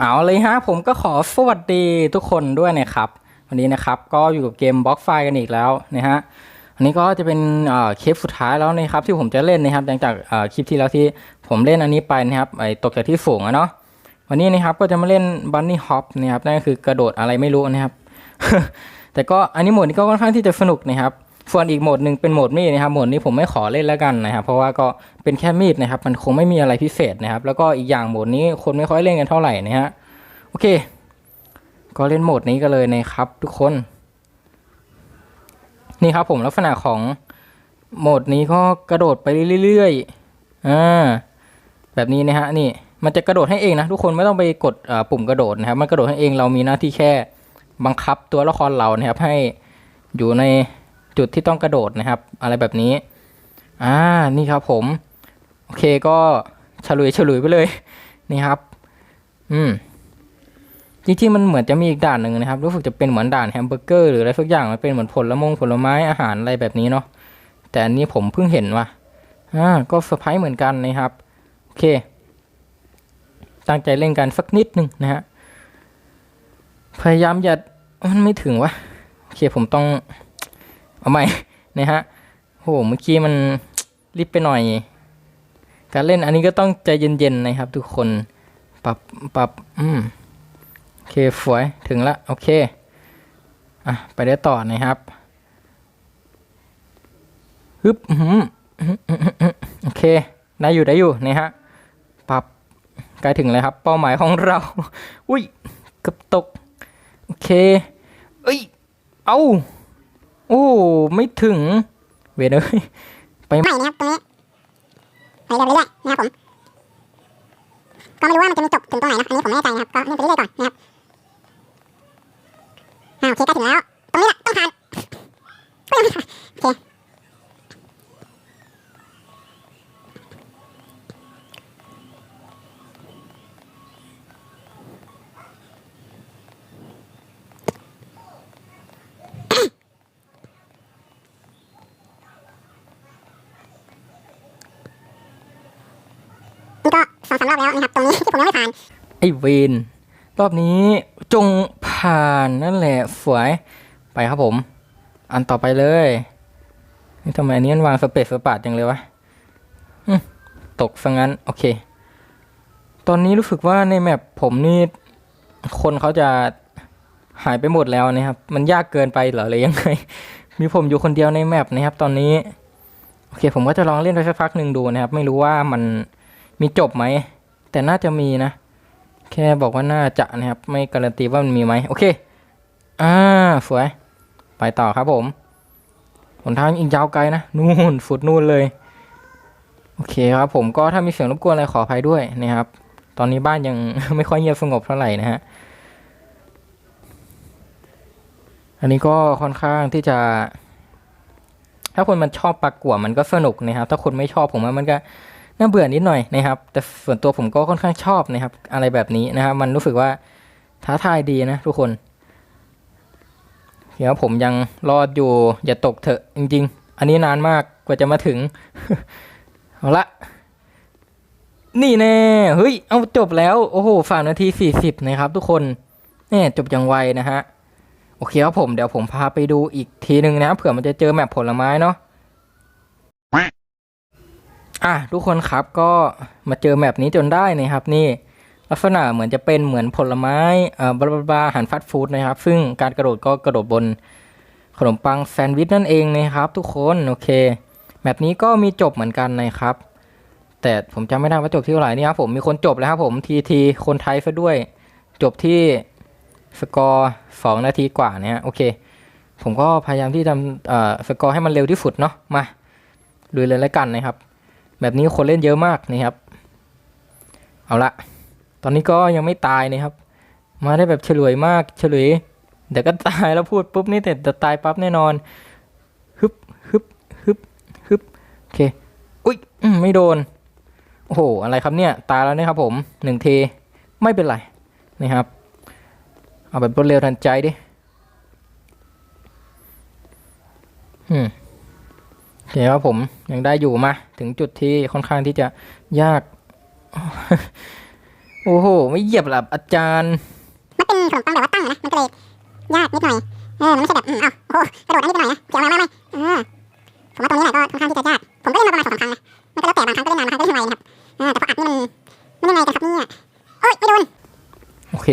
เอาเลยฮะผมก็ขอสวัสดีทุกคนด้วยนะครับ วันนี้นะครับก็อยู่กับเกมบล็อกไฟกันอีกแล้วนะฮะอันนี้ก็จะเป็นเคลิปสุดท้ายแล้วนะครับที่ผมจะเล่นนะครับหลังจากคลิปที่แล้วที่ผมเล่นอันนี้ไปนะครับไอตกจากที่สูงอะเนาะวันนี้นะครับก็จะมาเล่นบันนี่ฮอปนะครับนั่นก็คือกระโดดอะไรไม่รู้นะครับ แต่ก็อันนี้หมดนี้ก็ค่อนข้างที่จะสนุกนะครับ ส่วนอีกโหมดหนึ่งเป็นโหมดมีดนะครับโหมดนี้ผมไม่ขอเล่นแล้วกันนะครับเพราะว่าก็เป็นแค่มีดนะครับ มันคงไม่มีอะไรพิเศษนะครับ แล้วก็อีกอย่างโหมดนี้คนไม่ค่อยเล่นกันเท่าไหร่นะฮะโอเค ก็เล่นโหมดนี้กันเลยนะครับ ทุกคน นี่ครับผมลักษณะของโหมดนี้ก็กระโดดไปเรื่อยๆอ่าแบบนี้นะฮะนี่มันจะกระโดดให้เองนะทุกคนไม่ต้องไปกดปุ่มกระโดดนะครับ มันกระโดดให้เองเรามีหน้าที่แค่บังคับตัวละครเรานะครับให้อยู่ใน จุดที่ต้องกระโดดนะครับ อะไรแบบนี้ อ่า นี่ครับผม โอเคก็ฉลุยฉลุยไปเลย นี่ครับ อืม จริงๆมันเหมือนจะมีอีกด่านหนึ่งนะครับ รู้สึกจะเป็นเหมือนด่านแฮมเบอร์เกอร์หรืออะไรสักอย่าง มันเป็นเหมือนผลมงผลไม้อาหารอะไรแบบนี้เนาะ แต่อันนี้ผมเพิ่งเห็นว่ะ อ่า ก็เซอร์ไพรส์เหมือนกันนะครับ โอเค ตั้งใจเล่นกันสักนิดหนึ่งนะฮะ พยายามอย่ามันไม่ถึงวะ โอเคผมต้อง เอาใหม่นะฮะโหเมื่อกี้มันรีบไปหน่อย การเล่นอันนี้ก็ต้องใจเย็นๆนะครับ ทุกคนปรับปรับอืมโอเคสวยถึงละโอเคอะไปได้ต่อนะครับฮึบอื้อหืออื้อหืออื้อหือโอเคได้อยู่ได้อยู่นะฮะปรับใกล้ถึงแล้วครับ เป้าหมายของเรา อุ้ยเกือบตก โอเค เอ้ย เอา โอ้ไม่ถึง เวรเอ้ยไปใหม่นะครับตรงนี้ไปเรื่อยๆนะครับผมก็ไม่รู้ว่ามันจะมีจบถึงตรงไหนนะอันนี้ผมไม่แน่ใจนะครับก็เล่นไปเรื่อยๆก่อนนะครับอ่าโอเคใกล้ถึงแล้วตรงนี้แหละต้องผ่านก็ยังไม่ผ่านโอเค สองสามรอบแล้วนะครับตรงนี้ที่ผมยังไม่ผ่าน ไอเวนรอบนี้จงผ่านนั่นแหละสวยไปครับผม อันต่อไปเลยนี่ทำไมอันนี้มันวางสเปซสปาดจังเลยวะตกซะงั้น โอเค ตอนนี้รู้สึกว่าในแมปผมนี่ คนเขาจะหายไปหมดแล้วนะครับ มันยากเกินไปเหรอหรือยังไง มีผมอยู่คนเดียวในแมปนะครับ ตอนนี้ โอเค ผมก็จะลองเล่นไปสักพักหนึ่งดูนะครับ ไม่รู้ว่ามัน มีจบไหม แต่น่าจะมีนะ แค่บอกว่าน่าจะนะครับ ไม่การันตีว่ามันมีไหมโอเค อ่า สวย ไปต่อครับผมหนทางอีกยาวไกลนะ นู่นฟุดนู่นเลย โอเคครับผมก็ถ้ามีเสียงรบกวนอะไรขออภัยด้วยนะครับ ตอนนี้บ้านยังไม่ค่อยเงียบสงบเท่าไหร่นะฮะ อันนี้ก็ค่อนข้างที่จะถ้าคนมันชอบปลากกัวมันก็สนุกนะครับ ถ้าคนไม่ชอบผมว่ามันก็ น่าเบื่อนิดหน่อยนะครับ แต่ส่วนตัวผมก็ค่อนข้างชอบนะครับ อะไรแบบนี้นะครับ มันรู้สึกว่าท้าทายดีนะทุกคนเดี๋ยวผมยังรอดอยู่อย่าตกเถอะจริง ๆ อันนี้นานมากกว่าจะมาถึง เอาละ นี่แน่เฮ้ย เอาจบแล้ว โอ้โหฝานาทีสี่สิบนะครับ ทุกคนเนี่ยจบอย่างไวนะฮะ โอเคครับผมเดี๋ยวผมพาไปดูอีกทีหนึ่งนะเผื่อมันจะเจอแมปผลไม้เนาะ อะทุกคนครับก็มาเจอแมปนี้จนได้นะครับนี่ลักษณะเหมือนจะเป็นเหมือนผลไม้อ่าบลาบลาอาหารฟาสต์ฟู้ดนะครับ ซึ่งการกระโดดก็กระโดดบนขนมปังแซนด์วิชนั่นเองนะครับ ทุกคนโอเคแมปนี้ก็มีจบเหมือนกันนะครับ แต่ผมจำไม่ได้ว่าจบที่เท่าไหร่นี่ครับผมมีคนจบแล้วครับผมทีทีคนไทยซะด้วย จบที่สกอร์สองนาทีกว่านะฮะโอเค ผมก็พยายามที่ทำเอ่อสกอร์ให้มันเร็วที่สุดเนาะมาลุยเลยแล้วกันนะครับ แบบนี้คนเล่นเยอะมากนะครับ เอาละตอนนี้ก็ยังไม่ตายนะครับ มาได้แบบเฉลยมากเฉลยเดี๋ยวก็ตายแล้วพูดปุ๊บนี่แต่จะตายปั๊บแน่นอนฮึบฮึบฮึบฮึบโอเคอุ้ยไม่โดนโอ้โหอะไรครับเนี่ยตายแล้วนะครับผมหนึ่งเทไม่เป็นไรนะครับ เอาแบบรวดเร็วทันใจดิอืม เคครับผมยังได้อยู่มา ถึงจุดที่ค่อนข้างที่จะยาก โอ้โห ไม่เหยียบหลับอาจารย์ มันเป็นขนมปังแบบว่าตั้งอะนะ มันก็เลยยากนิดหน่อย เออ มันไม่ใช่แบบ อืมอ้าวโอ้โหกระโดดอันนี้ไปหน่อยนะเกี่ยวมาไม่ไม่เออผมว่าตรงนี้แหละก็ค่อนข้างที่จะยาก ผมก็เล่นมาประมาณสองสามครั้งนะมันก็แล้วแต่บางครั้งก็เล่นนานบางครั้งก็เล่นไวนะครับเออแต่พออัดนี่มันมันยังไงกันครับเนี่ยโอ๊ยไม่โดน โอเค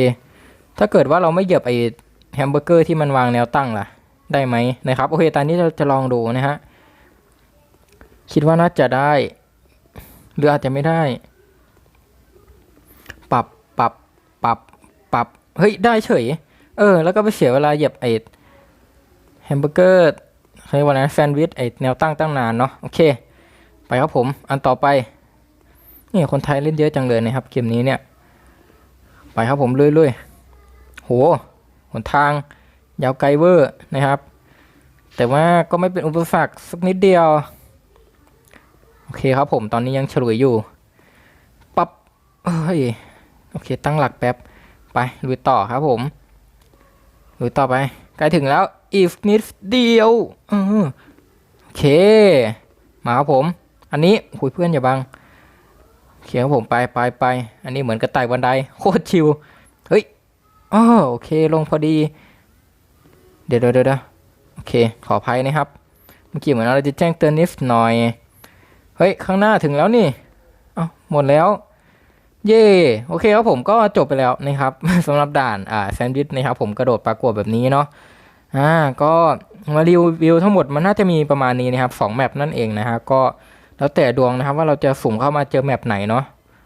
ถ้าเกิดว่าเราไม่เหยียบไอแฮมเบอร์เกอร์ที่มันวางแนวตั้งล่ะ ได้ไหมนะครับ โอเค ตอนนี้เราจะลองดูนะฮะ คิดว่าน่าจะได้ หรืออาจจะไม่ได้ ปรับปรับปรับปรับเฮ้ย ได้เฉย เออ แล้วก็ไปเสียเวลาเหยียบไอแฮมเบอร์เกอร์ใช้ยวันนั้นแซนด์วิชไอแนวตั้งตั้งนานเนาะโอเค ไปครับผม อันต่อไปนี่คนไทยเล่นเยอะจังเลยนะครับเกมนี้เนี่ย ไปครับผมเรื่อยๆโหหนทางยาวไกลเวอร์นะครับ แต่ว่าก็ไม่เป็นอุปสรรคสักนิดเดียว โอเคครับผมตอนนี้ยังฉลุยอยู่ปับ๊บเอ้ยโอเค ตั้งหลักแป๊บไปลุยต่อครับผมลุยต่อไปใกล้ถึงแล้ว if นิดเดียวเออโอเค มาครับผม อันนี้หุยเพื่อนอย่าบังเคครับผมไปไปไป อันนี้เหมือนกระต่ายบันไดโคตรชิว เฮ้ยอ๋อโอเค ลงพอดี เดี๋ยวเดี๋ยวเดี๋ยวเดี๋ยวโอเค ขออภัยนะครับ เมื่อกี้เหมือนเราจะแจ้งเตือนนิดหน่อย เฮ้ย ข้างหน้าถึงแล้วนี่ เอ้าหมดแล้ว เย่โอเคครับผมก็จบไปแล้วนะครับสำหรับด่านอ่าแซนด์วิชนะครับผมกระโดดปลากรวดแบบนี้เนาะอ่าก็มารีวิวทั้งหมดมันน่าจะมีประมาณนี้นะครับสองแมปนั่นเองนะฮะก็แล้วแต่ดวงนะครับว่าเราจะสุ่มเข้ามาเจอแมปไหนเนาะ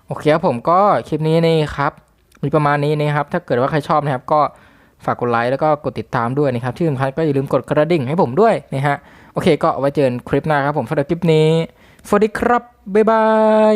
โอเคครับผมก็คลิปนี้นี่ครับ มีประมาณนี้นะครับ ถ้าเกิดว่าใครชอบนะครับ ก็ฝากกดไลค์แล้วก็กดติดตามด้วยนะครับที่สำคัญก็อย่าลืมกดกระดิ่งให้ผมด้วยนะฮะโอเค ก็ไว้เจอกันคลิปหน้าครับผมสำหรับคลิปนี้ สวัสดีครับ บ๊ายบาย